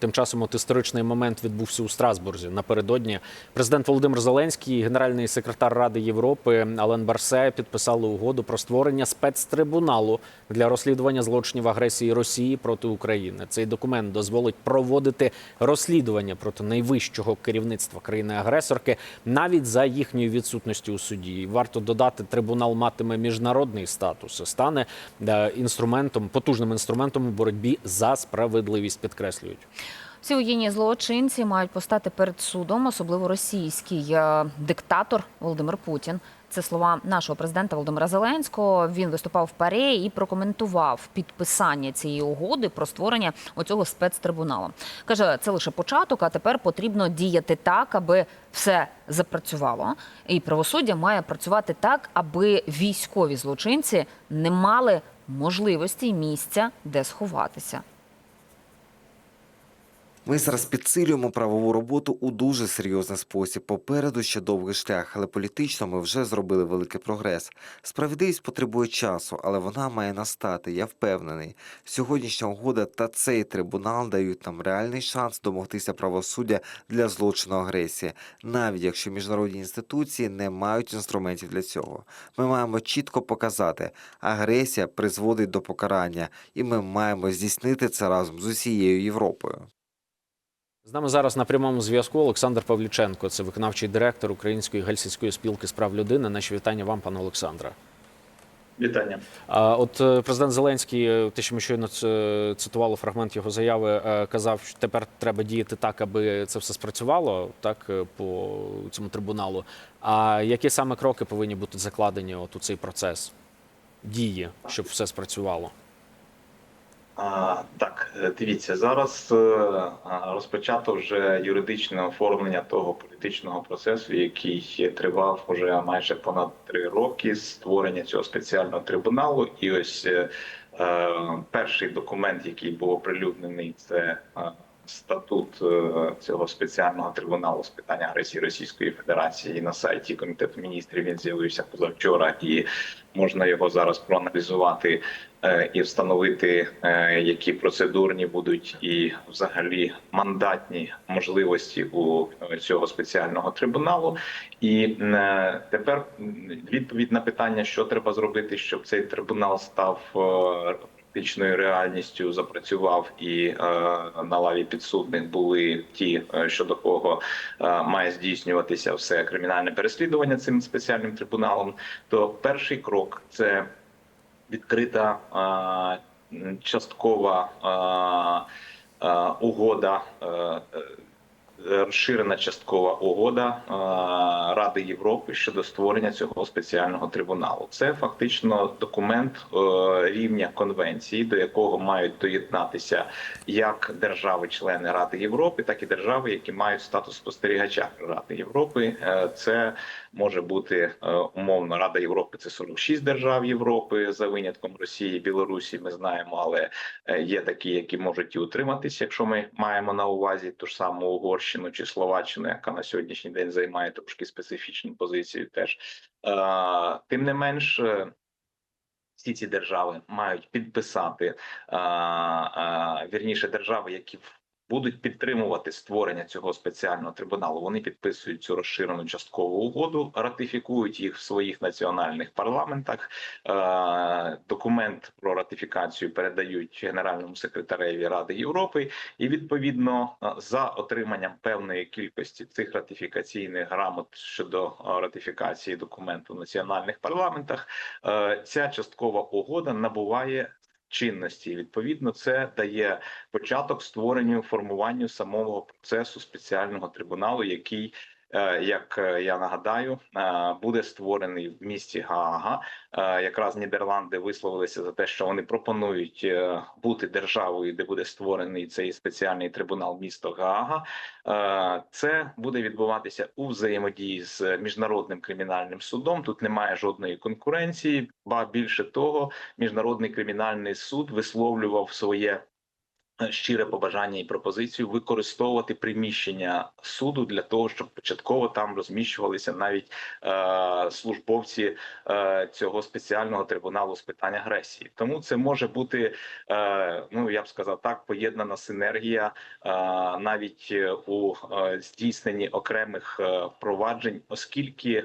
Тим часом от історичний момент відбувся у Страсбурзі. Напередодні президент Володимир Зеленський, генеральний секретар Ради Європи Ален Барсе підписали угоду про створення спецтрибуналу для розслідування злочинів агресії Росії проти України. Цей документ дозволить проводити розслідування проти найвищого керівництва країни-агресорки навіть за їхньою відсутністю у суді. Варто додати, трибунал матиме міжнародний статус стане е, інструментом, потужним інструментом у боротьбі за справедливість. Підкреслюють. Всі воєнні злочинці мають постати перед судом, особливо російський е, диктатор Володимир Путін. Це слова нашого президента Володимира Зеленського. Він виступав в парі і прокоментував підписання цієї угоди про створення оцього спецтрибуналу. каже, це лише початок, а тепер потрібно діяти так, аби все запрацювало. І правосуддя має працювати так, аби військові злочинці не мали можливості і місця, де сховатися. Ми зараз підсилюємо правову роботу у дуже серйозний спосіб. Попереду ще довгий шлях, але політично ми вже зробили великий прогрес. Справедливість потребує часу, але вона має настати. Я впевнений. Сьогоднішня угода та цей трибунал дають нам реальний шанс домогтися правосуддя для злочину агресії, навіть якщо міжнародні інституції не мають інструментів для цього. Ми маємо чітко показати, агресія призводить до покарання, і ми маємо здійснити це разом з усією Європою. З нами зараз на прямому зв'язку Олександр Павліченко, це виконавчий директор Української гельсінської спілки з прав людини. Наші вітання вам, пане Олександре. Вітання. От е, президент Зеленський, е, те, що ми щойно ц- цитували фрагмент його заяви, е, казав, що тепер треба діяти так, аби це все спрацювало, так е, по цьому трибуналу. А які саме кроки повинні бути закладені от у цей процес дії, щоб все спрацювало? Так, е, дивіться, зараз е, розпочато вже юридичне оформлення того політичного процесу, який тривав уже майже понад три роки створення цього спеціального трибуналу. І ось е, перший документ, який був оприлюднений, це статут е, цього спеціального трибуналу з питань агресії Російської Федерації на сайті Комітету міністрів. Він з'явився позавчора, і можна його зараз проаналізувати е, і встановити, е, які процедурні будуть і взагалі мандатні можливості у цього спеціального трибуналу. І тепер відповідь на питання, що треба зробити, щоб цей трибунал став практичною реальністю, запрацював і е, на лаві підсудних були ті, е, щодо кого е, має здійснюватися все кримінальне переслідування цим спеціальним трибуналом. То перший крок це відкрита часткова угода. Е, Розширена часткова угода е, Ради Європи щодо створення цього спеціального трибуналу. Це фактично документ е, рівня конвенції, до якого мають доєднатися як держави-члени Ради Європи, так і держави, які мають статус спостерігача Ради Європи. Це може бути е, умовно Рада Європи. Це 46 держав Європи за винятком Росії, Білорусі. Ми знаємо, але е, є такі, які можуть і утриматись, якщо ми маємо на увазі ту ж саму Угорщину чи Словаччину, яка на сьогоднішній день займає трошки специфічну позицію. Теж Е, тим не менш. Всі ці держави мають підписати а, а, вірніше держави, які в- будуть підтримувати створення цього спеціального трибуналу. Вони підписують цю розширену часткову угоду, ратифікують їх в своїх національних парламентах. Е, документ про ратифікацію передають генеральному секретареві Ради Європи, і відповідно е, за отриманням певної кількості цих ратифікаційних грамот щодо е, ратифікації документу в національних парламентах, ця часткова угода набуває. Чинності. І, відповідно, це дає початок створенню формуванню самого процесу спеціального трибуналу, який, як е, я нагадаю, е, буде створений в місті Гаага. Е, Якраз Нідерланди висловилися за те, що вони пропонують е, бути державою, де буде створений цей спеціальний трибунал місто Гаага. Е, Це буде відбуватися у взаємодії з міжнародним кримінальним судом. Тут немає жодної конкуренції, ба більше того, міжнародний кримінальний суд висловлював своє щире побажання і пропозицію використовувати приміщення суду для того, щоб початково там розміщувалися навіть е, службовці е, цього спеціального трибуналу з питань агресії. Тому це може бути, е, ну я б сказав так, поєднана синергія е, навіть е, у е, здійсненні окремих е, проваджень, оскільки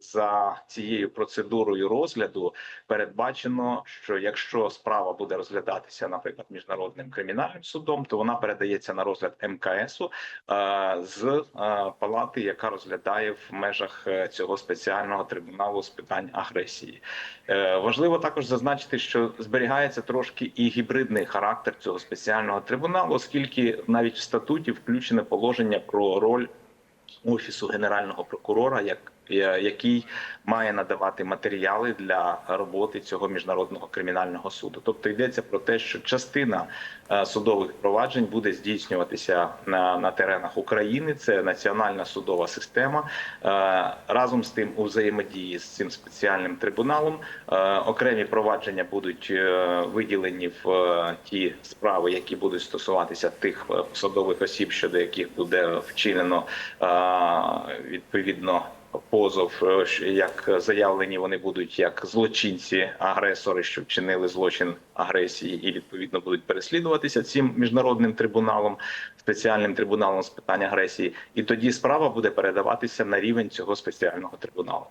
за цією процедурою розгляду передбачено, що якщо справа буде розглядатися, наприклад, міжнародним кримінальним судом, то вона передається на розгляд МКСу е, з е, палати, яка розглядає в межах е, цього спеціального трибуналу з питань агресії. Важливо також зазначити, що зберігається трошки і гібридний характер цього спеціального трибуналу, оскільки навіть в статуті включене положення про роль офісу генерального прокурора, як який має надавати матеріали для роботи цього міжнародного кримінального суду. Тобто йдеться про те, що частина е, судових проваджень буде здійснюватися на, на теренах України. Це національна судова система. Е, Разом з тим, у взаємодії з цим спеціальним трибуналом е, окремі провадження будуть е, виділені в е, ті справи, які будуть стосуватися тих е, посадових осіб, щодо яких буде вчинено е, відповідно позов, е, як заявлені вони будуть як злочинці, агресори, що вчинили злочин агресії, і відповідно будуть переслідуватися цим міжнародним трибуналом, спеціальним трибуналом з питань агресії, і тоді справа буде передаватися на рівень цього спеціального трибуналу.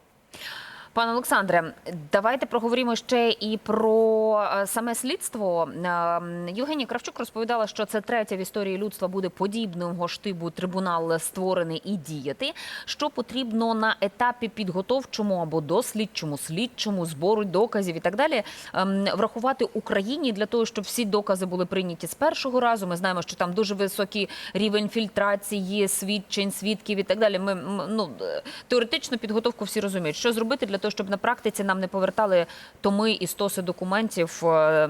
Пане Олександре, давайте проговоримо ще і про е, саме слідство. Е, Євгенія Кравчук розповідала, що це третя в історії людства буде подібного штибу трибунал створений і діяти. Що потрібно на етапі підготовчому або дослідчому, слідчому, збору доказів і так далі, ем, врахувати Україні для того, щоб всі докази були прийняті з першого разу. Ми знаємо, що там дуже високий рівень фільтрації, свідчень, свідків і так далі. Ми ну е, теоретично підготовку всі розуміють. Що зробити для того, щоб на практиці нам не повертали томи і стоси документів, е,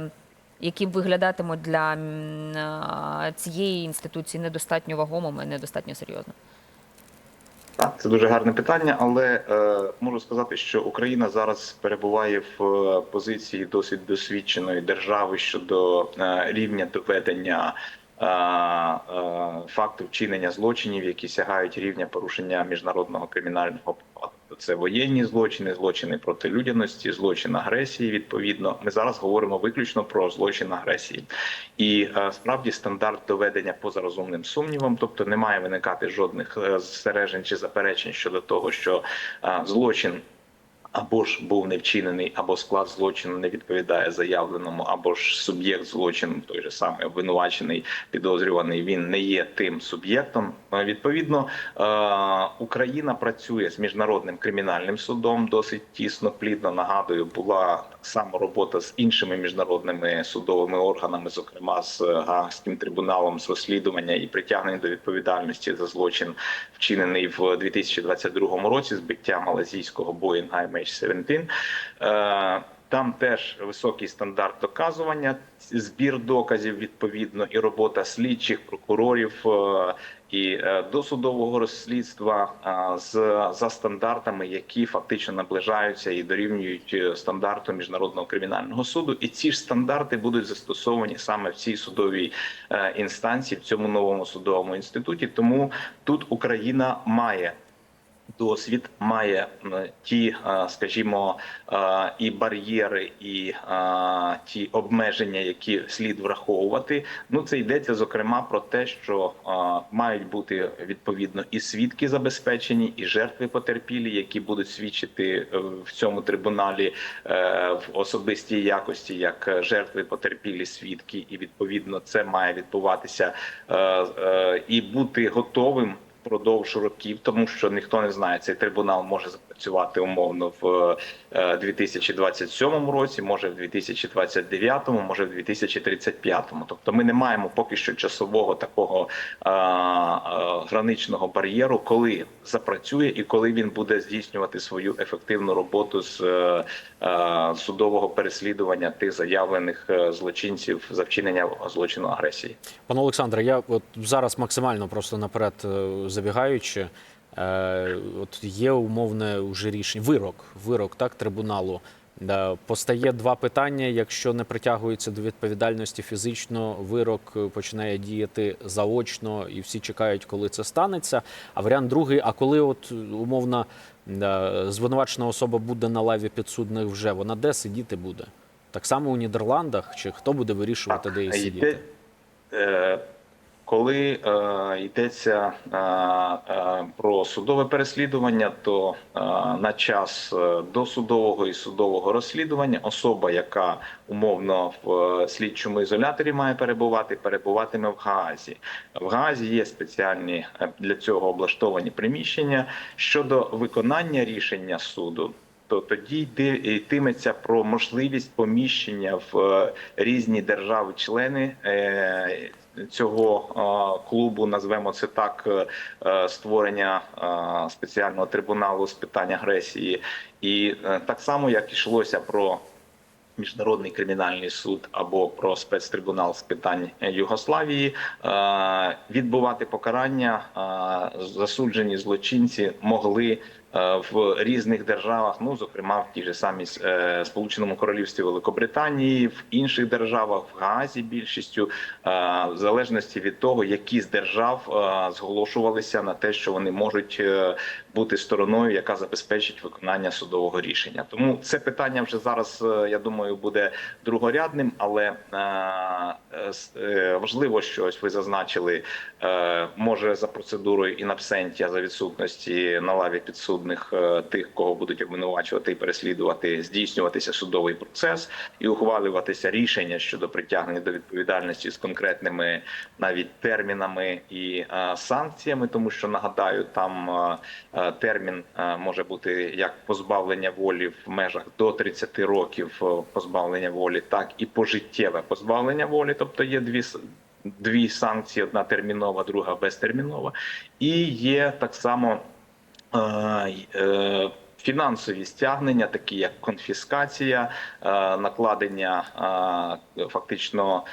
які виглядатимуть для е, цієї інституції недостатньо вагомими, недостатньо серйозно. Це дуже гарне питання, але е, можу сказати, що Україна зараз перебуває в е, позиції досить досвідченої держави щодо е, рівня доведення е, е, факту вчинення злочинів, які сягають рівня порушення міжнародного кримінального Це воєнні злочини, злочини проти людяності, злочин агресії. Відповідно, ми зараз говоримо виключно про злочин агресії, і е, справді стандарт доведення поза розумним сумнівом, тобто не має виникати жодних е, застережень чи заперечень щодо того, що е, злочин. Або ж був не вчинений, або склад злочину не відповідає заявленому, або ж суб'єкт злочину, той же самий обвинувачений, підозрюваний, він не є тим суб'єктом. Е, Відповідно, е, Україна працює з міжнародним кримінальним судом досить тісно, плідно нагадую, була само робота з іншими міжнародними судовими органами, зокрема з е, Гаагським трибуналом з розслідування і притягнення до відповідальності за злочин, вчинений в 2022 році збиття малазійського Боїнга MH17. Там теж високий стандарт доказування, збір доказів відповідно, і робота слідчих прокурорів е, і е, досудового розслідства е, з за стандартами, які фактично наближаються і дорівнюють стандарту міжнародного кримінального суду. І ці ж стандарти будуть застосовані саме в цій судовій інстанції, в цьому новому судовому інституті. Тому тут Україна має досвід має ті, скажімо, і бар'єри, і ті обмеження, які слід враховувати. Ну це йдеться зокрема про те, що мають бути відповідно і свідки забезпечені, і жертви потерпілі, які будуть свідчити е, в цьому трибуналі е, в особистій якості як жертви потерпілі свідки, і відповідно це має відбуватися е, і бути готовим впродовж років, тому що ніхто не знає, цей трибунал може запрацювати умовно в е, 2027 році, може в 2029, може в 2035. Тобто, ми не маємо поки що часового такого е, е, граничного бар'єру, коли запрацює і коли він буде здійснювати свою ефективну роботу з е, е, судового переслідування тих заявлених е, злочинців за вчинення злочину агресії. Пане Олександре, я от зараз максимально просто наперед е, забігаючи. Е, От є умовне уже рішення, вирок, вирок так трибуналу Да, Постає два питання. Якщо не притягується до відповідальності фізично, вирок е, починає діяти заочно, і всі чекають, коли це станеться. А варіант другий: а коли от умовно да, звинувачена особа буде на лаві підсудних вже, вона де сидіти буде? Так само у Нідерландах, чи хто буде вирішувати, де їй йде- сидіти? е, коли е, йдеться е, е, про судове переслідування, то е, на час е, досудового і судового розслідування особа, яка умовно в е, слідчому ізоляторі має перебувати, перебуватиме в Гаазі. В Гаазі є спеціальні е, для цього облаштовані приміщення щодо виконання рішення суду. То тоді йтиметься про можливість поміщення в різні держави-члени цього клубу, назвемо це так, е, е, створення спеціального трибуналу з питань агресії, і е, так само як йшлося про. Міжнародний кримінальний суд або про спецтрибунал з питань Югославії відбувати покарання засуджені злочинці могли в різних державах, ну зокрема в тій же самій е, Сполученому Королівстві Великобританії, в інших державах, в Гаазі більшістю, е, в залежності від того, які з держав е, зголошувалися на те, що вони можуть е, бути стороною, яка забезпечить виконання судового рішення. Тому це питання вже зараз, е, я думаю, буде другорядним, але е, е, е, важливо, що ось ви зазначили, е, може за процедурою absentia, за відсутності на лаві підсудних е, тих, кого будуть обвинувачувати і переслідувати, здійснюватися судовий процес і ухвалюватися рішення щодо притягнення до відповідальності з конкретними навіть термінами і е, санкціями, тому що нагадаю, там е, термін може бути як позбавлення волі в межах до 30 років позбавлення волі, так і пожиттєве позбавлення волі, тобто є дві дві санкції: одна термінова, друга безтермінова, і є так само. Е, Фінансові стягнення, такі як конфіскація, е, накладення е, фактично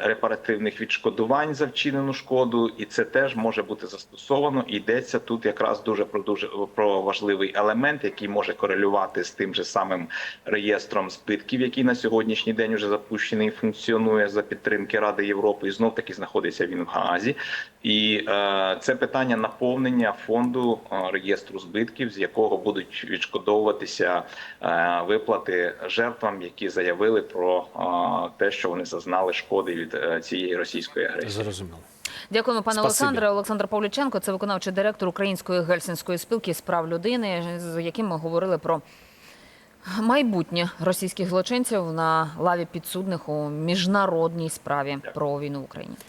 репаративних відшкодувань за вчинену шкоду, і це теж може бути застосовано. Йдеться тут якраз дуже про дуже про важливий елемент, який може корелювати з тим же самим реєстром збитків, який на сьогоднішній день вже запущений і функціонує за підтримки Ради Європи. І знов таки знаходиться він в Гаазі. І е, це питання наповнення фонду е, реєстру збитків, з якого будуть відшкодовуватися е, виплати жертвам, які заявили про е, те, що вони зазнали шкоди від е, цієї російської агресії. Зрозуміло. Дякуємо, пане Олександре. Олександр Павліченко, це виконавчий директор Української гельсінської спілки з прав людини, з яким ми говорили про майбутнє російських злочинців на лаві підсудних у міжнародній справі про війну в Україні.